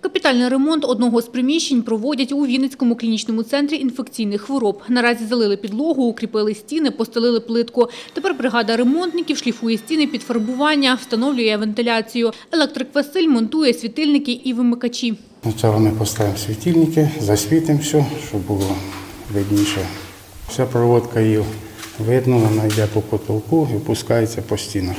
Капітальний ремонт одного з приміщень проводять у Вінницькому клінічному центрі інфекційних хвороб. Наразі залили підлогу, укріпили стіни, постелили плитку. Тепер бригада ремонтників шліфує стіни під фарбування, встановлює вентиляцію. Електрик Василь монтує світильники і вимикачі. Спочатку ми поставимо світильники, засвітимо все, щоб було видніше. Вся проводка її видно, вона йде по потолку і опускається по стінах.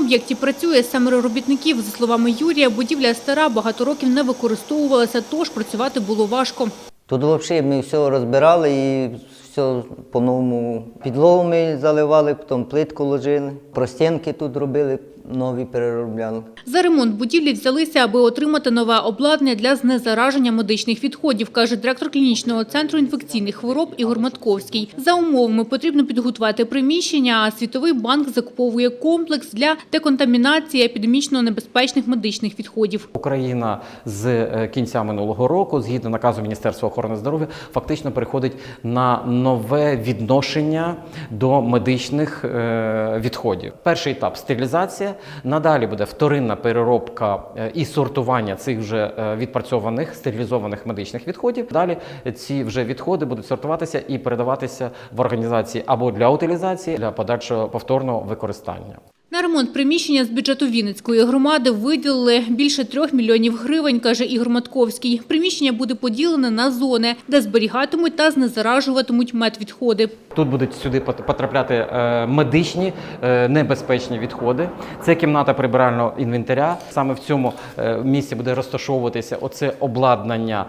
Об'єкті працює семеро робітників. За словами Юрія, будівля стара, багато років не використовувалася, тож працювати було важко. Тут взагалі ми все розбирали і все по-новому. Підлогу ми заливали, потім плитку ложили, простінки тут робили, нові переробляли. За ремонт будівлі взялися, аби отримати нове обладнання для знезараження медичних відходів, каже директор клінічного центру інфекційних хвороб Ігор Матковський. За умовами потрібно підготувати приміщення, а Світовий банк закуповує комплекс для деконтамінації епідемічно небезпечних медичних відходів. Україна з е, кінця минулого року, згідно наказу Міністерства охорони здоров'я, фактично переходить на нове відношення до медичних е, відходів. Перший етап стерилізація. Надалі буде вторинна переробка е, і сортування цих вже е, відпрацьованих стерилізованих медичних відходів. Далі ці вже відходи будуть сортуватися і передаватися в організації або для утилізації, для подальшого повторного використання. На ремонт приміщення з бюджету Вінницької громади виділили більше трьох мільйонів гривень, каже Ігор Матковський. Приміщення буде поділене на зони, де зберігатимуть та знезаражуватимуть медвідходи. Тут будуть сюди потрапляти е, медичні е, небезпечні відходи. Це кімната прибирального інвентаря. Саме в цьому е, місці буде розташовуватися оце обладнання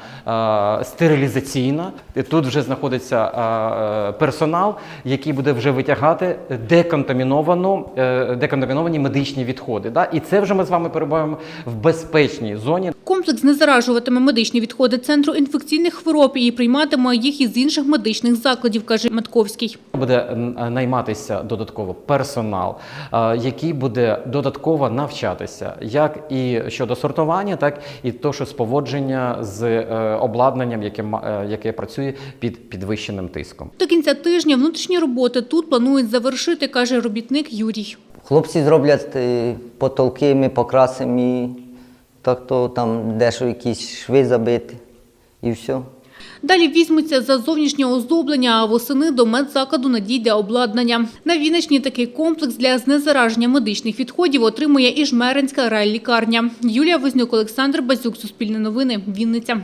стерилізаційне. Тут вже знаходиться персонал, який буде вже витягати деконтаміновану, деконтаміновані медичні відходи. Да? І це вже ми з вами перебуваємо в безпечній зоні. Комплекс знезаражуватиме медичні відходи центру інфекційних хвороб і прийматиме їх із інших медичних закладів, каже Матковський. Буде найматися додатково персонал, який буде додатково навчатися, як і щодо сортування, так і то, що з поводження з е, обладнанням, яке е, яке працює під підвищеним тиском. До кінця тижня внутрішні роботи тут планують завершити, каже робітник Юрій. Хлопці зроблять е, потолки, ми покрасимо так то там дещо якісь шви забити і все. Далі візьмуться за зовнішнє оздоблення, а восени до медзакладу надійде обладнання. На Вінничні такий комплекс для знезараження медичних відходів отримує і Жмеринська райлікарня. Юлія Вознюк, Олександр Базюк, Суспільне новини, Вінниця.